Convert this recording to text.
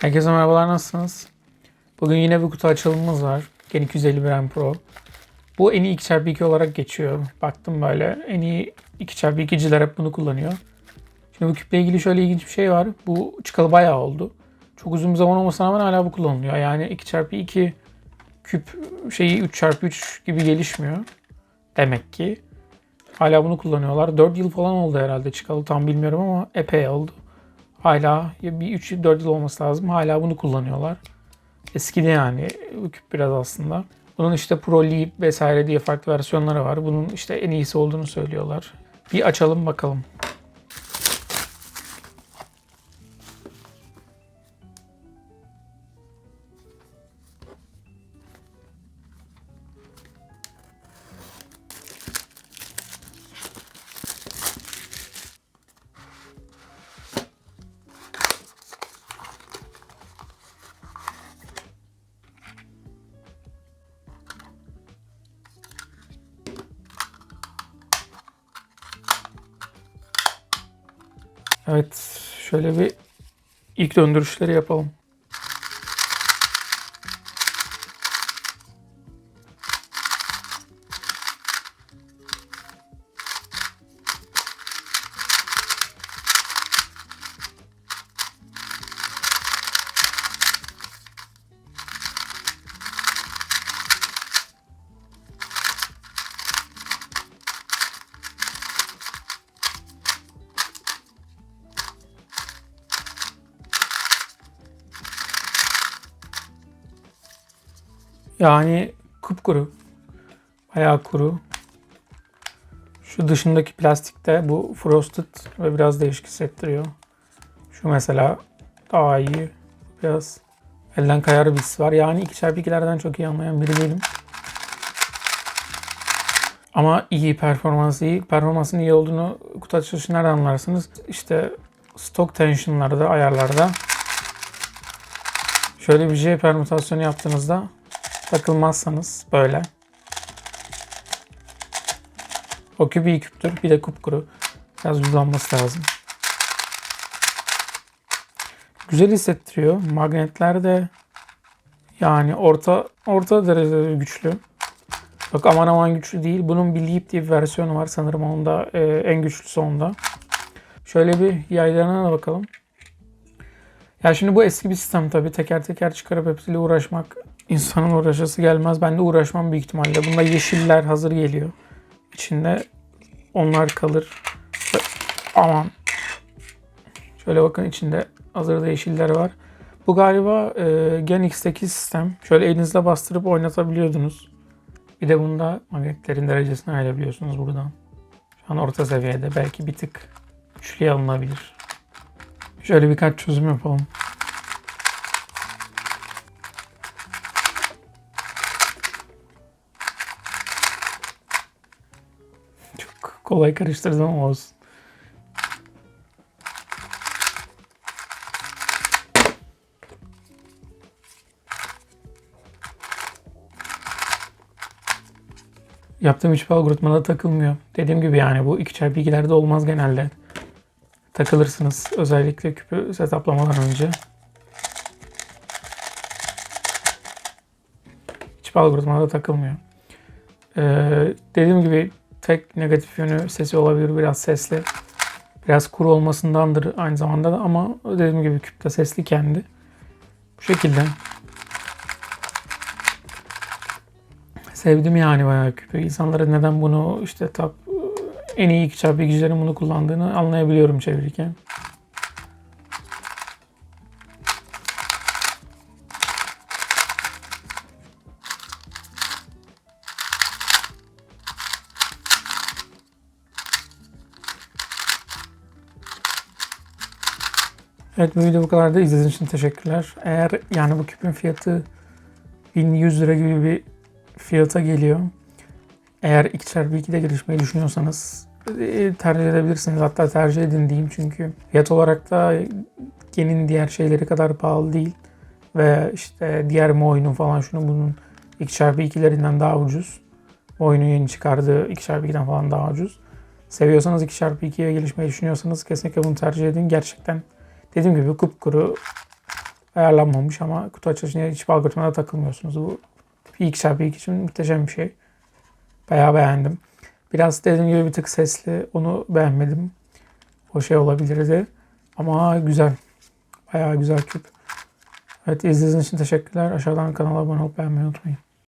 Herkese merhabalar nasılsınız? Bugün yine bir kutu açılımımız var. Gen 251 Pro. Bu en iyi 2x2 olarak geçiyor. Baktım böyle en iyi 2x2'ciler hep bunu kullanıyor. Şimdi bu küple ilgili şöyle ilginç bir şey var. Bu çıkalı bayağı oldu. Çok uzun bir zaman olmasına rağmen hala bu kullanılıyor. Yani 2x2 küp şeyi 3x3 gibi gelişmiyor. Demek ki. Hala bunu kullanıyorlar. 4 yıl falan oldu herhalde çıkalı tam bilmiyorum ama epey oldu. Hala bir 3-4 yıl olması lazım. Hala bunu kullanıyorlar. Eskidi yani küp biraz aslında. Bunun işte Pro Leap vesaire diye farklı versiyonları var. Bunun işte en iyisi olduğunu söylüyorlar. Bir açalım bakalım. Evet şöyle bir ilk döndürüşleri yapalım. Yani kupkuru. Bayağı kuru. Şu dışındaki plastikte bu frosted ve biraz değişik hissettiriyor. Şu mesela daha iyi. Biraz elden kayar bir var. Yani 2x2'lerden çok iyi anlayan biri değilim. Ama iyi performansı iyi. Performansın iyi olduğunu kutu açılışı nereden anlarsınız? İşte stock tension'larda, ayarlarda şöyle bir J permütasyonu yaptığınızda takılmazsanız böyle. O küp iyi küptür. Bir de kupkuru. Biraz uzanması lazım. Güzel hissettiriyor. Magnetler de yani orta orta derecede güçlü. Bak aman aman güçlü değil. Bunun bir Leap diye bir versiyonu var. Sanırım onda e, en güçlüsü onda. Şöyle bir yaylarına da bakalım. Ya şimdi bu eski bir sistem tabii. Teker teker çıkarıp hepsiyle uğraşmak insanın uğraşası gelmez. Ben de uğraşmam büyük ihtimalle. Bunda yeşiller hazır geliyor. İçinde onlar kalır. Aman. Şöyle bakın içinde hazırda yeşiller var. Bu galiba e, Gen X'teki sistem. Şöyle elinizle bastırıp oynatabiliyordunuz. Bir de bunda magnetlerin derecesini ayarlayabiliyorsunuz buradan. Şu an orta seviyede. Belki bir tık güçlüye alınabilir. Şöyle birkaç çözüm yapalım. Kolay karıştırdım ama olsun. Yaptığım hiçbir algoritmada takılmıyor. Dediğim gibi yani bu 2x2'lerde olmaz genelde. Takılırsınız özellikle küpü setuplamadan önce. Hiçbir algoritmada takılmıyor. Ee, dediğim gibi tek negatif yönü sesi olabilir biraz sesli. Biraz kuru olmasındandır aynı zamanda da ama dediğim gibi küpte sesli kendi. Bu şekilde. Sevdim yani bayağı küpü. İnsanların neden bunu işte tap en iyi iki çarpı ikicilerin bunu kullandığını anlayabiliyorum çevirirken. Evet bu video bu kadar da izlediğiniz için teşekkürler. Eğer yani bu küpün fiyatı 1100 lira gibi bir fiyata geliyor. Eğer 2x2'de gelişmeyi düşünüyorsanız e, tercih edebilirsiniz. Hatta tercih edin diyeyim çünkü fiyat olarak da Gen'in diğer şeyleri kadar pahalı değil. Ve işte diğer Moino'nun falan şunu bunun 2x2'lerinden daha ucuz. Moino'nun yeni çıkardığı 2x2'den falan daha ucuz. Seviyorsanız 2x2'ye gelişmeyi düşünüyorsanız kesinlikle bunu tercih edin. Gerçekten dediğim gibi kupkuru ayarlanmamış ama kutu açılışında hiç algoritmada takılmıyorsunuz. Bu bir 2x2 için muhteşem bir şey. Bayağı beğendim. Biraz dediğim gibi bir tık sesli. Onu beğenmedim. O şey olabilirdi. Ama güzel. Bayağı güzel küp. Evet izlediğiniz için teşekkürler. Aşağıdan kanala abone olup beğenmeyi unutmayın.